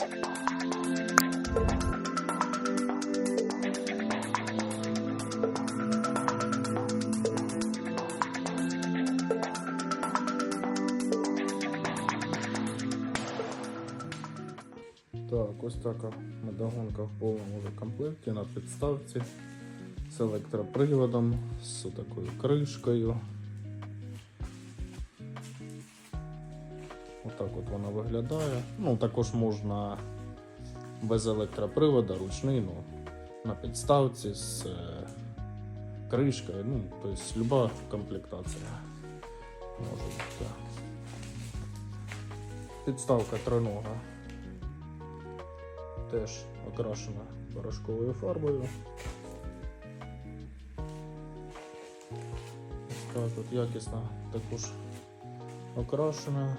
Так, ось така медогонка в повному комплекті на підставці з електроприводом, з такою кришкою. Отак от вона виглядає. Ну, також можна без електропривода, ручний, ну, на підставці з е, кришкою. Ну, тобто люба комплектація може бути. Підставка тринога теж окрашена порошковою фарбою. Ось так от якісно також окрашена.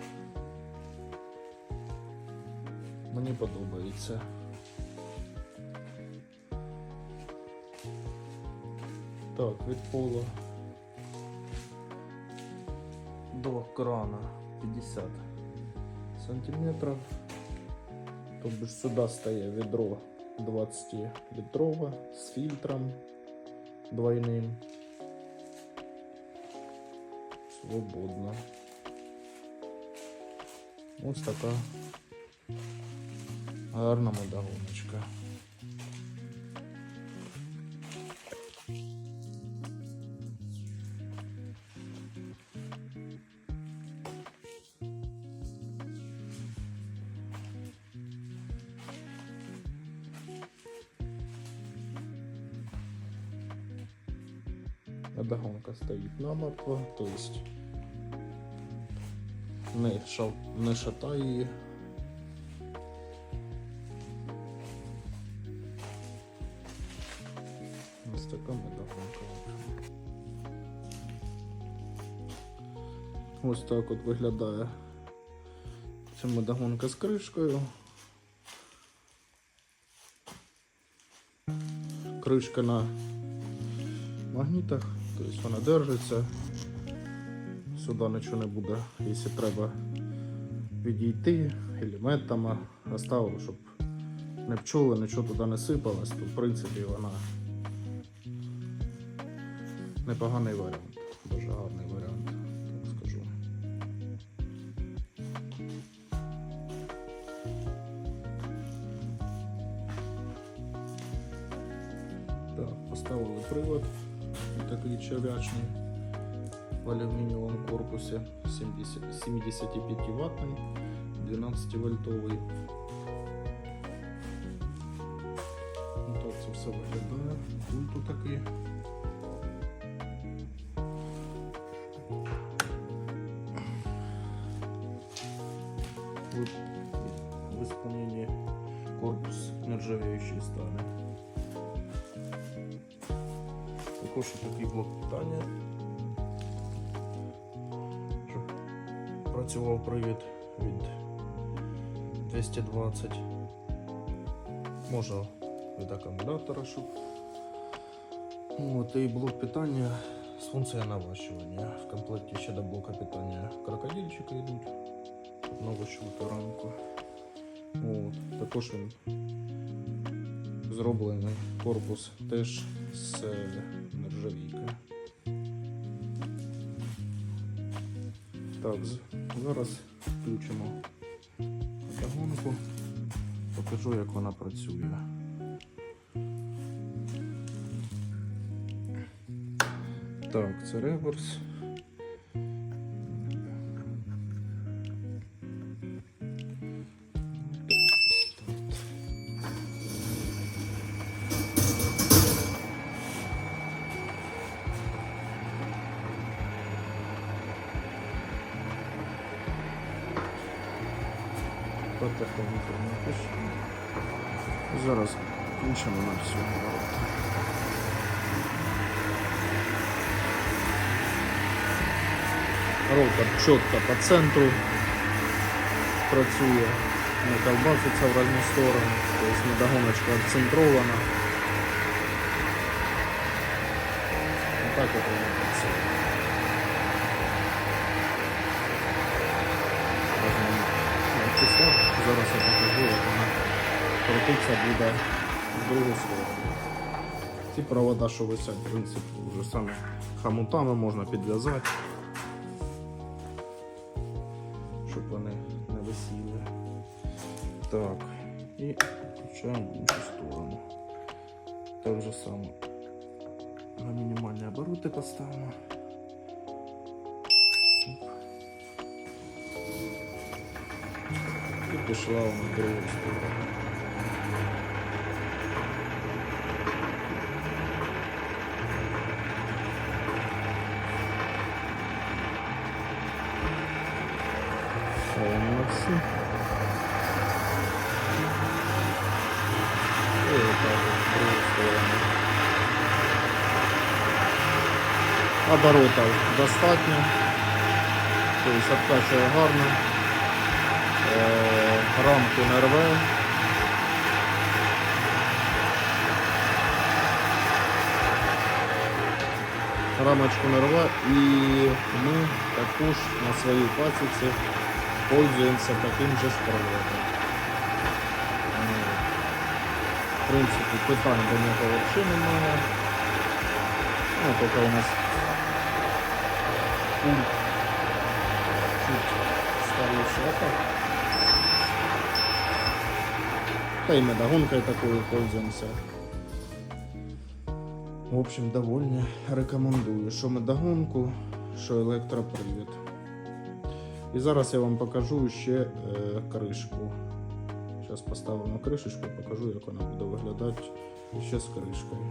Мені подобається. Так, від пола до крана 50 сантиметров. Тобто ж сюди стає відро 20-літрове з фільтром двойним. Свободно. Ось така Гарна медогоночка. Медогонка стоїть намертво, то есть не, шал, не шатає її. Ось така медогонка. Ось так от виглядає ця медогонка з кришкою. Кришка на магнітах, тобто вона держиться. Сюди нічого не буде, якщо треба відійти елементами оставив, щоб не пчоли, нічого туди не сипалось, то в принципі вона непоганий варіант, дуже гарний варіант, так скажу. Так, поставили привод такий черв'ячний в алюмінієвому корпусі 70, 75 ваттний, 12 вольтовий. Так це все виглядає. Пульту такий. корпус нержавеющей стали. Також є такий блок питання, щоб працював привід від 220. Може від акумулятора, щоб. От, і блок питання з функцією наващування. В комплекті ще до блока питання крокодильчики йдуть щоб наващувати рамку. От. Також він зроблений корпус теж з е, нержавійки. Так, зараз включимо загонку, покажу, як вона працює. Так, це реверс. Потихоньку напишу. Зараз включимо на всю оборот. Ротор чітко по центру працює, не колбаситься в різні сторони, тобто недогоночка відцентрована. Отак от воно працює. Зараз я покажу, як вона крутитися буде в другу сторону. Ці провода, що висять, в принципі, вже саме хамутами можна підв'язати, щоб вони не висіли. Так, і включаємо в іншу сторону. Так же само на мінімальні обороти поставимо. Пішла вона в другу сторону. Молодці. І отак от в другу сторону. Оборотів достатньо. Тобто обкачує гарно. Рамку не рве. Рамочку не рве і ми також на своїй пасіці пользуємося таким же. Е, В принципі, питань до нього взагалі немає. Ну, тільки у нас пульт чуть старіший, а так. Та й медогонкою такою пользуємося. В общем, довольні рекомендую, що медогонку, що електропривід. І зараз я вам покажу ще е, кришку. Зараз поставимо кришечку, покажу, як вона буде виглядати ще з кришкою.